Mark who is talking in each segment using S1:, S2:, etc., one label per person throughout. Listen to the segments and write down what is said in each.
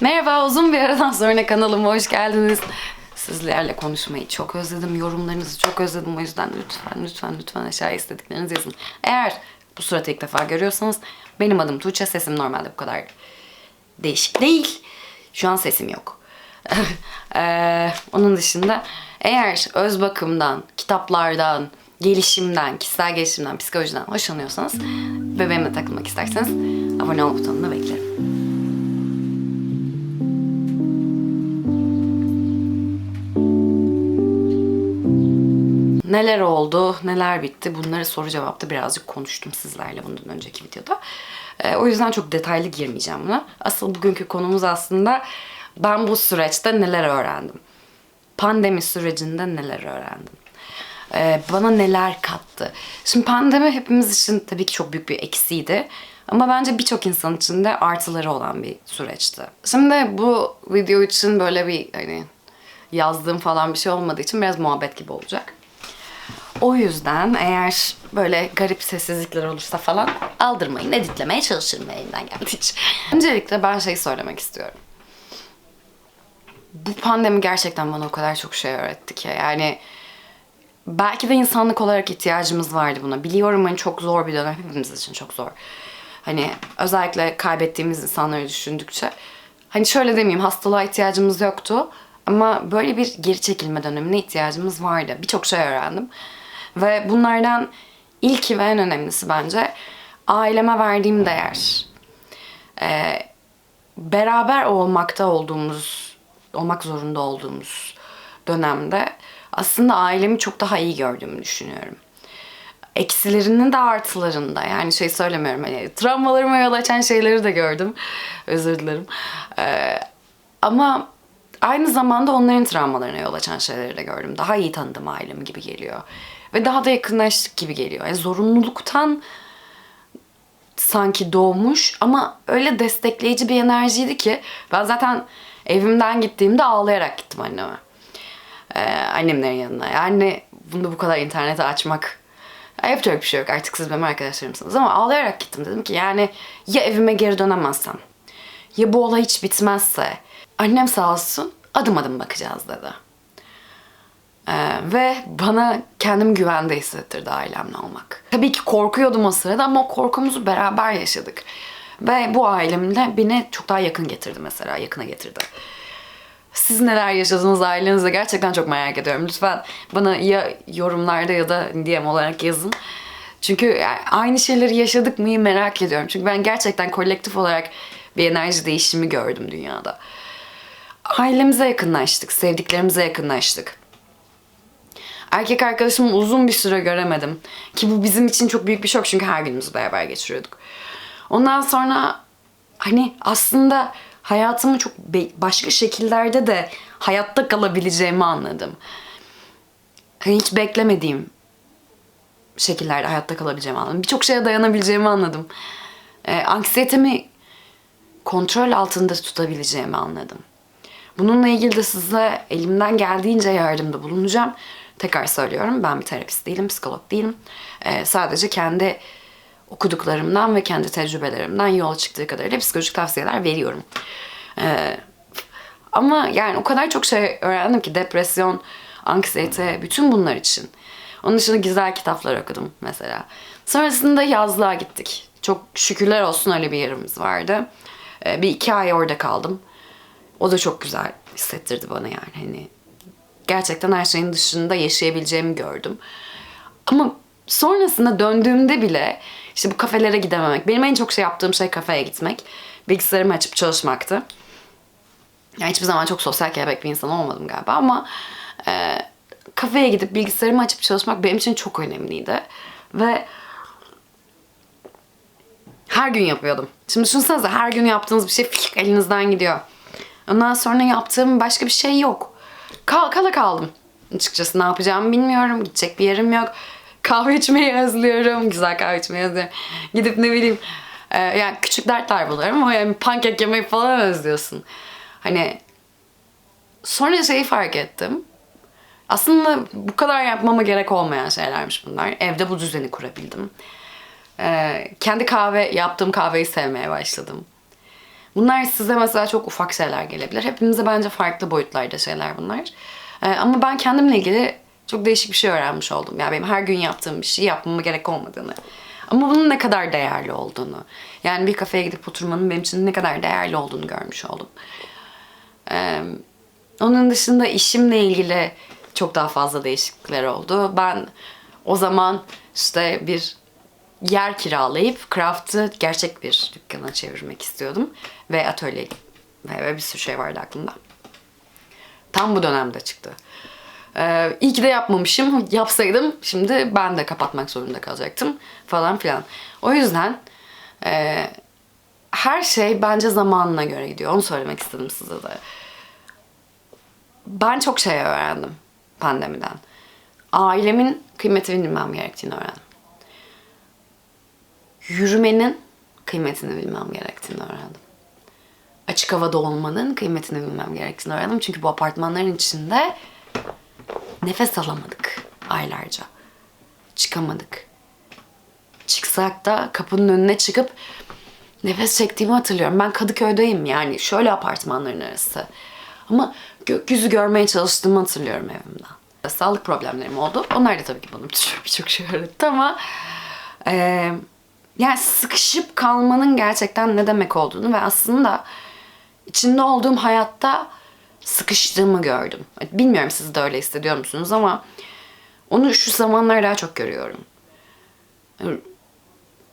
S1: Merhaba, uzun bir aradan sonra kanalıma hoş geldiniz. Sizlerle konuşmayı çok özledim, yorumlarınızı çok özledim. O yüzden lütfen, lütfen, lütfen aşağıya istediklerinizi yazın. Eğer bu suratı ilk defa görüyorsanız, benim adım Tuğçe, sesim normalde bu kadar değişik değil. Şu an sesim yok. Eee, onun dışında eğer öz bakımdan, kitaplardan, gelişimden, kişisel gelişimden, psikolojiden hoşlanıyorsanız ve benimle takılmak isterseniz abone ol butonunu beklerim. Neler oldu, neler bitti bunları soru cevapta birazcık konuştum sizlerle bundan önceki videoda. Ee, o yüzden çok detaylı girmeyeceğim buna. Asıl bugünkü konumuz aslında ben bu süreçte neler öğrendim. Pandemi sürecinde neler öğrendim. Ee, bana neler kattı. Şimdi pandemi hepimiz için tabii ki çok büyük bir eksiydi. Ama bence birçok insan için de artıları olan bir süreçti. Şimdi bu video için böyle bir hani yazdığım falan bir şey olmadığı için biraz muhabbet gibi olacak. O yüzden eğer böyle garip sessizlikler olursa falan aldırmayın. Editlemeye çalışırım elimden geldikçe. Öncelikle ben şeyi söylemek istiyorum. Bu pandemi gerçekten bana o kadar çok şey öğretti ki. Yani belki de insanlık olarak ihtiyacımız vardı buna. Biliyorum hani çok zor bir dönem. Hepimiz için çok zor. Hani özellikle kaybettiğimiz insanları düşündükçe. Hani şöyle demeyeyim hastalığa ihtiyacımız yoktu. Ama böyle bir geri çekilme dönemine ihtiyacımız vardı. Birçok şey öğrendim. Ve bunlardan ilki ve en önemlisi bence aileme verdiğim değer. Ee, beraber olmakta olduğumuz, olmak zorunda olduğumuz dönemde aslında ailemi çok daha iyi gördüğümü düşünüyorum. Eksilerinin de artılarında yani şey söylemiyorum hani travmalarıma yol açan şeyleri de gördüm. Özür dilerim. Ee, ama aynı zamanda onların travmalarına yol açan şeyleri de gördüm. Daha iyi tanıdım ailemi gibi geliyor. Ve daha da yakınlaştık gibi geliyor. Yani zorunluluktan sanki doğmuş ama öyle destekleyici bir enerjiydi ki ben zaten evimden gittiğimde ağlayarak gittim anneme. Ee, annemlerin yanına. Yani bunu bu kadar internete açmak ya yapacak bir şey yok artık siz benim arkadaşlarımsınız ama ağlayarak gittim dedim ki yani ya evime geri dönemezsem ya bu olay hiç bitmezse annem sağ olsun adım adım bakacağız dedi. Ee, ve bana kendim güvende hissettirdi ailemle olmak. Tabii ki korkuyordum o sırada ama o korkumuzu beraber yaşadık. Ve bu ailemle beni çok daha yakın getirdi mesela, yakına getirdi. Siz neler yaşadınız ailenizde gerçekten çok merak ediyorum. Lütfen bana ya yorumlarda ya da DM olarak yazın. Çünkü yani aynı şeyleri yaşadık mı merak ediyorum. Çünkü ben gerçekten kolektif olarak bir enerji değişimi gördüm dünyada. Ailemize yakınlaştık, sevdiklerimize yakınlaştık. Erkek arkadaşımı uzun bir süre göremedim. Ki bu bizim için çok büyük bir şok çünkü her günümüzü beraber geçiriyorduk. Ondan sonra hani aslında hayatımı çok başka şekillerde de hayatta kalabileceğimi anladım. Hani hiç beklemediğim şekillerde hayatta kalabileceğimi anladım. Birçok şeye dayanabileceğimi anladım. Ee, anksiyetemi kontrol altında tutabileceğimi anladım. Bununla ilgili de size elimden geldiğince yardımda bulunacağım. Tekrar söylüyorum ben bir terapist değilim, psikolog değilim. Ee, sadece kendi okuduklarımdan ve kendi tecrübelerimden yola çıktığı kadarıyla psikolojik tavsiyeler veriyorum. Ee, ama yani o kadar çok şey öğrendim ki depresyon, anksiyete, bütün bunlar için. Onun dışında güzel kitaplar okudum mesela. Sonrasında yazlığa gittik. Çok şükürler olsun öyle bir yerimiz vardı. Ee, bir iki ay orada kaldım. O da çok güzel hissettirdi bana yani hani gerçekten her şeyin dışında yaşayabileceğimi gördüm. Ama sonrasında döndüğümde bile işte bu kafelere gidememek. Benim en çok şey yaptığım şey kafeye gitmek. Bilgisayarımı açıp çalışmaktı. Yani hiçbir zaman çok sosyal kelebek bir insan olmadım galiba ama e, kafeye gidip bilgisayarımı açıp çalışmak benim için çok önemliydi. Ve her gün yapıyordum. Şimdi düşünsenize her gün yaptığınız bir şey elinizden gidiyor. Ondan sonra yaptığım başka bir şey yok. Kal kala kaldım. Açıkçası ne yapacağımı bilmiyorum. Gidecek bir yerim yok. Kahve içmeyi özlüyorum. Güzel kahve içmeyi özlüyorum. Gidip ne bileyim e, yani küçük dertler buluyorum ama yani pankek yemeyi falan özlüyorsun. Hani sonra şeyi fark ettim. Aslında bu kadar yapmama gerek olmayan şeylermiş bunlar. Evde bu düzeni kurabildim. Ee, kendi kahve yaptığım kahveyi sevmeye başladım. Bunlar size mesela çok ufak şeyler gelebilir. Hepimize bence farklı boyutlarda şeyler bunlar. Ee, ama ben kendimle ilgili çok değişik bir şey öğrenmiş oldum. Yani benim her gün yaptığım bir şey yapmama gerek olmadığını. Ama bunun ne kadar değerli olduğunu. Yani bir kafeye gidip oturmanın benim için ne kadar değerli olduğunu görmüş oldum. Ee, onun dışında işimle ilgili çok daha fazla değişiklikler oldu. Ben o zaman işte bir yer kiralayıp craft'ı gerçek bir dükkana çevirmek istiyordum. Ve atölye ve, bir sürü şey vardı aklımda. Tam bu dönemde çıktı. Ee, iyi ki de yapmamışım. Yapsaydım şimdi ben de kapatmak zorunda kalacaktım falan filan. O yüzden e, her şey bence zamanına göre gidiyor. Onu söylemek istedim size de. Ben çok şey öğrendim pandemiden. Ailemin kıymetini bilmem gerektiğini öğrendim. Yürümenin kıymetini bilmem gerektiğini öğrendim. Açık havada olmanın kıymetini bilmem gerektiğini öğrendim. Çünkü bu apartmanların içinde nefes alamadık aylarca. Çıkamadık. Çıksak da kapının önüne çıkıp nefes çektiğimi hatırlıyorum. Ben Kadıköy'deyim yani şöyle apartmanların arası. Ama gökyüzü görmeye çalıştığımı hatırlıyorum evimden. Sağlık problemlerim oldu. Onlar da tabii ki bana birçok şey öğretti ama e, yani sıkışıp kalmanın gerçekten ne demek olduğunu ve aslında içinde olduğum hayatta sıkıştığımı gördüm. Bilmiyorum siz de öyle hissediyor musunuz ama onu şu zamanlar daha çok görüyorum.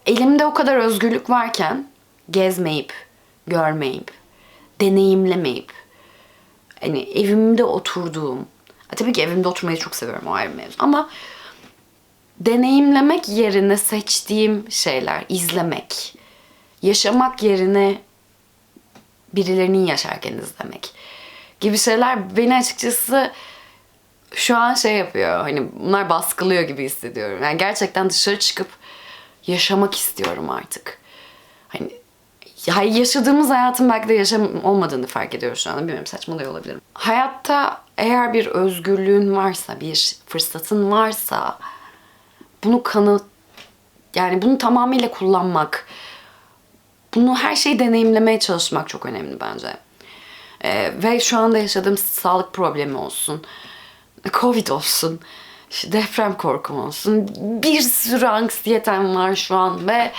S1: Elimde o kadar özgürlük varken gezmeyip, görmeyip, deneyimlemeyip, hani evimde oturduğum, tabii ki evimde oturmayı çok seviyorum o ayrı mevzu ama deneyimlemek yerine seçtiğim şeyler, izlemek, yaşamak yerine birilerinin yaşarken izlemek gibi şeyler beni açıkçası şu an şey yapıyor. Hani bunlar baskılıyor gibi hissediyorum. Yani gerçekten dışarı çıkıp yaşamak istiyorum artık. Hani yaşadığımız hayatın belki de yaşam olmadığını fark ediyoruz şu anda. Bilmiyorum saçmalıyor olabilirim. Hayatta eğer bir özgürlüğün varsa, bir fırsatın varsa bunu kanıt yani bunu tamamıyla kullanmak, bunu her şeyi deneyimlemeye çalışmak çok önemli bence. Ee, ve şu anda yaşadığım sağlık problemi olsun, Covid olsun, işte deprem korkum olsun, bir sürü anksiyetem var şu an ve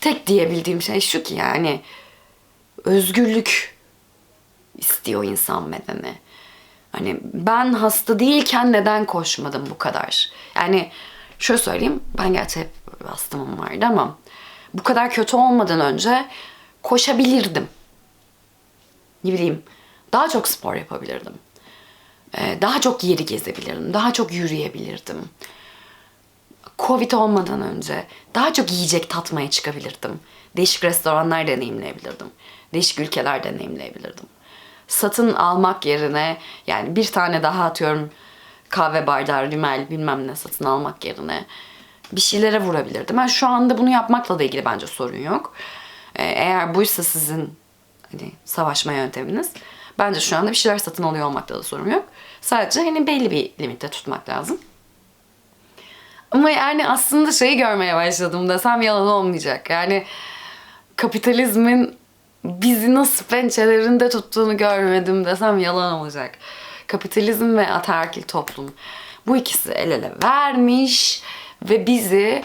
S1: tek diyebildiğim şey şu ki yani özgürlük istiyor insan bedeni. Hani ben hasta değilken neden koşmadım bu kadar? Yani şöyle söyleyeyim ben gerçi hep astımım vardı ama bu kadar kötü olmadan önce koşabilirdim. Ne bileyim daha çok spor yapabilirdim. Ee, daha çok yeri gezebilirdim. Daha çok yürüyebilirdim. Covid olmadan önce daha çok yiyecek tatmaya çıkabilirdim. Değişik restoranlar deneyimleyebilirdim. Değişik ülkeler deneyimleyebilirdim. Satın almak yerine yani bir tane daha atıyorum kahve bardağı, rimel bilmem ne satın almak yerine bir şeylere vurabilirdim. Ben şu anda bunu yapmakla da ilgili bence sorun yok. Ee, eğer buysa sizin hani savaşma yönteminiz bence şu anda bir şeyler satın alıyor olmakta da sorun yok. Sadece hani belli bir limitte tutmak lazım. Ama yani aslında şeyi görmeye başladım desem yalan olmayacak. Yani kapitalizmin bizi nasıl pençelerinde tuttuğunu görmedim desem yalan olacak. Kapitalizm ve ataerkil toplum. Bu ikisi el ele vermiş ve bizi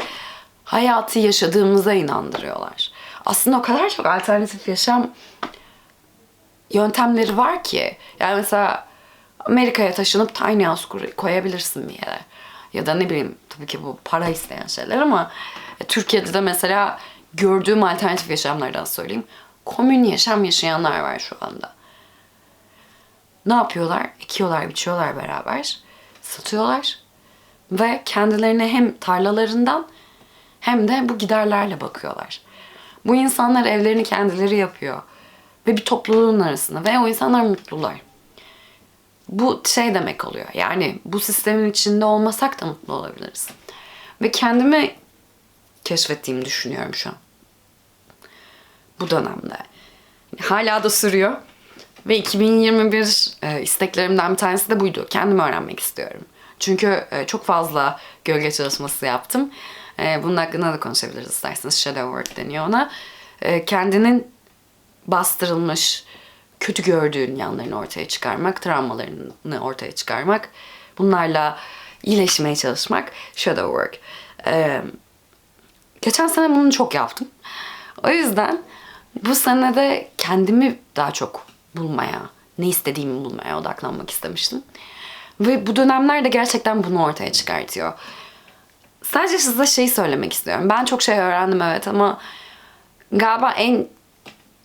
S1: hayatı yaşadığımıza inandırıyorlar. Aslında o kadar çok alternatif yaşam yöntemleri var ki. Yani mesela Amerika'ya taşınıp tiny house koyabilirsin bir yere. Ya da ne bileyim tabii ki bu para isteyen şeyler ama e, Türkiye'de de mesela gördüğüm alternatif yaşamlardan söyleyeyim. Komün yaşam yaşayanlar var şu anda. Ne yapıyorlar? Ekiyorlar, biçiyorlar beraber. Satıyorlar. Ve kendilerine hem tarlalarından hem de bu giderlerle bakıyorlar. Bu insanlar evlerini kendileri yapıyor. Ve bir topluluğun arasında. Ve o insanlar mutlular. Bu şey demek oluyor. Yani bu sistemin içinde olmasak da mutlu olabiliriz. Ve kendimi keşfettiğimi düşünüyorum şu an. Bu dönemde. Hala da sürüyor. Ve 2021 e, isteklerimden bir tanesi de buydu. Kendimi öğrenmek istiyorum. Çünkü e, çok fazla gölge çalışması yaptım. E, bunun hakkında da konuşabiliriz isterseniz. Shadow work deniyor ona. E, kendinin bastırılmış, kötü gördüğün yanlarını ortaya çıkarmak, travmalarını ortaya çıkarmak, bunlarla iyileşmeye çalışmak, shadow work. Ee, geçen sene bunu çok yaptım. O yüzden bu sene de kendimi daha çok bulmaya, ne istediğimi bulmaya odaklanmak istemiştim. Ve bu dönemler de gerçekten bunu ortaya çıkartıyor. Sadece size şey söylemek istiyorum. Ben çok şey öğrendim evet ama galiba en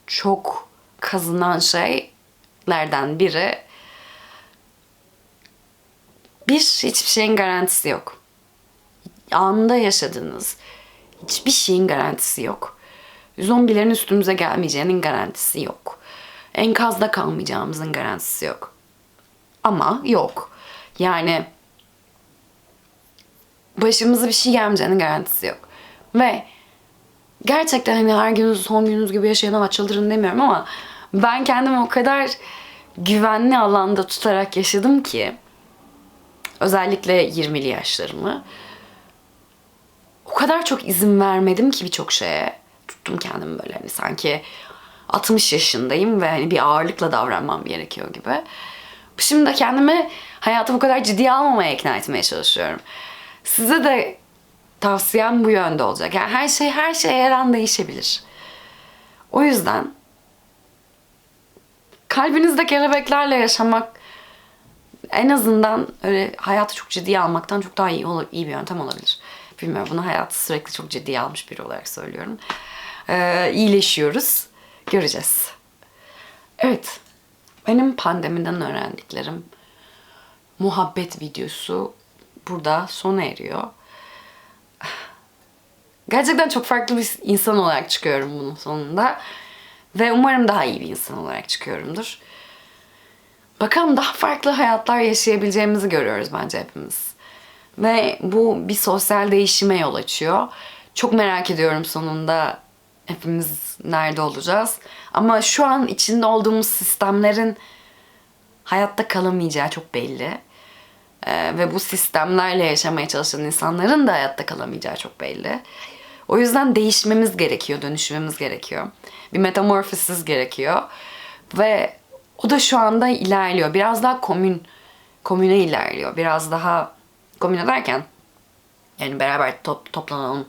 S1: çok kazınan şeylerden biri bir hiçbir şeyin garantisi yok. Anında yaşadığınız hiçbir şeyin garantisi yok. Zombilerin üstümüze gelmeyeceğinin garantisi yok. Enkazda kalmayacağımızın garantisi yok. Ama yok. Yani başımıza bir şey gelmeyeceğinin garantisi yok. Ve gerçekten hani her gününüz son gününüz gibi yaşayan ama çıldırın demiyorum ama ben kendimi o kadar güvenli alanda tutarak yaşadım ki özellikle 20'li yaşlarımı o kadar çok izin vermedim ki birçok şeye. Tuttum kendimi böyle hani sanki 60 yaşındayım ve hani bir ağırlıkla davranmam gerekiyor gibi. Şimdi de kendimi hayatı bu kadar ciddiye almamaya ikna etmeye çalışıyorum. Size de tavsiyem bu yönde olacak. Yani her şey her şey her an değişebilir. O yüzden kalbinizde kelebeklerle yaşamak en azından öyle hayatı çok ciddiye almaktan çok daha iyi, iyi bir yöntem olabilir. Bilmiyorum bunu hayatı sürekli çok ciddiye almış biri olarak söylüyorum. Ee, iyileşiyoruz. Göreceğiz. Evet. Benim pandemiden öğrendiklerim muhabbet videosu burada sona eriyor. Gerçekten çok farklı bir insan olarak çıkıyorum bunun sonunda. Ve umarım daha iyi bir insan olarak çıkıyorumdur. Bakalım daha farklı hayatlar yaşayabileceğimizi görüyoruz bence hepimiz. Ve bu bir sosyal değişime yol açıyor. Çok merak ediyorum sonunda hepimiz nerede olacağız. Ama şu an içinde olduğumuz sistemlerin hayatta kalamayacağı çok belli. Ee, ve bu sistemlerle yaşamaya çalışan insanların da hayatta kalamayacağı çok belli. O yüzden değişmemiz gerekiyor, dönüşmemiz gerekiyor. Bir metamorfosis gerekiyor. Ve o da şu anda ilerliyor. Biraz daha komün, komüne ilerliyor. Biraz daha komüne derken yani beraber top, toplanalım,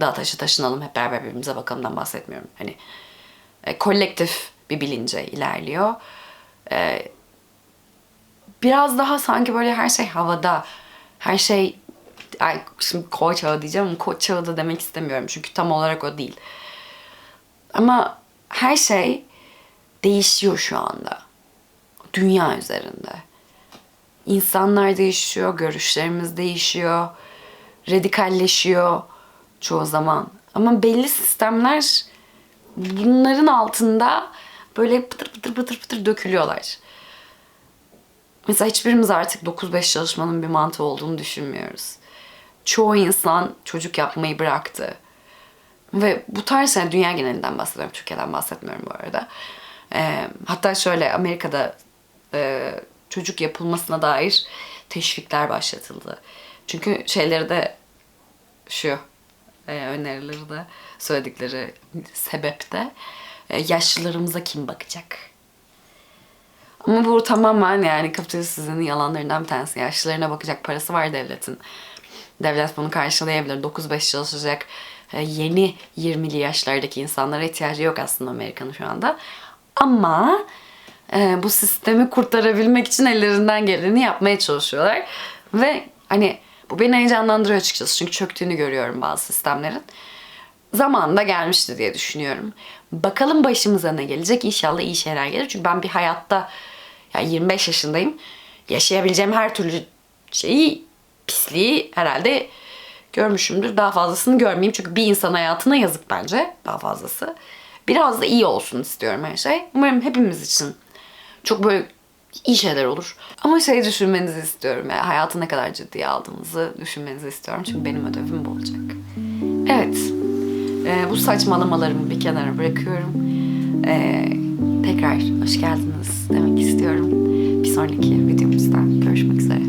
S1: dağ taşı taşınalım, hep beraber birbirimize bakalımdan bahsetmiyorum. Hani e, kolektif bir bilince ilerliyor. E, biraz daha sanki böyle her şey havada, her şey ay şimdi koy çağı diyeceğim ama koç çağı da demek istemiyorum çünkü tam olarak o değil. Ama her şey değişiyor şu anda. Dünya üzerinde. İnsanlar değişiyor, görüşlerimiz değişiyor, radikalleşiyor çoğu zaman. Ama belli sistemler bunların altında böyle pıtır pıtır pıtır pıtır dökülüyorlar. Mesela hiçbirimiz artık 9-5 çalışmanın bir mantığı olduğunu düşünmüyoruz. Çoğu insan çocuk yapmayı bıraktı. Ve bu tarz yani dünya genelinden bahsediyorum. Türkiye'den bahsetmiyorum bu arada. Ee, hatta şöyle Amerika'da e, çocuk yapılmasına dair teşvikler başlatıldı. Çünkü şeyleri de şu e, önerileri de söyledikleri sebep de e, yaşlılarımıza kim bakacak? Ama bu tamamen yani kapitalist düzenin yalanlarından bir tanesi. Yaşlılarına bakacak parası var devletin. Devlet bunu karşılayabilir. 9-5 çalışacak e, yeni 20'li yaşlardaki insanlara ihtiyacı yok aslında Amerika'nın şu anda. Ama e, bu sistemi kurtarabilmek için ellerinden geleni yapmaya çalışıyorlar. Ve hani bu beni heyecanlandırıyor açıkçası çünkü çöktüğünü görüyorum bazı sistemlerin. Zamanında gelmişti diye düşünüyorum. Bakalım başımıza ne gelecek. İnşallah iyi şeyler gelir. Çünkü ben bir hayatta yani 25 yaşındayım. Yaşayabileceğim her türlü şeyi, pisliği herhalde görmüşümdür. Daha fazlasını görmeyeyim. Çünkü bir insan hayatına yazık bence daha fazlası. Biraz da iyi olsun istiyorum her şey. Umarım hepimiz için çok böyle iyi şeyler olur. Ama şey düşünmenizi istiyorum. Yani hayatı ne kadar ciddiye aldığınızı düşünmenizi istiyorum. Çünkü benim ödevim bu olacak. Evet. Ee, bu saçmalamalarımı bir kenara bırakıyorum. Ee, tekrar hoş geldiniz demek istiyorum. Bir sonraki videomuzda görüşmek üzere.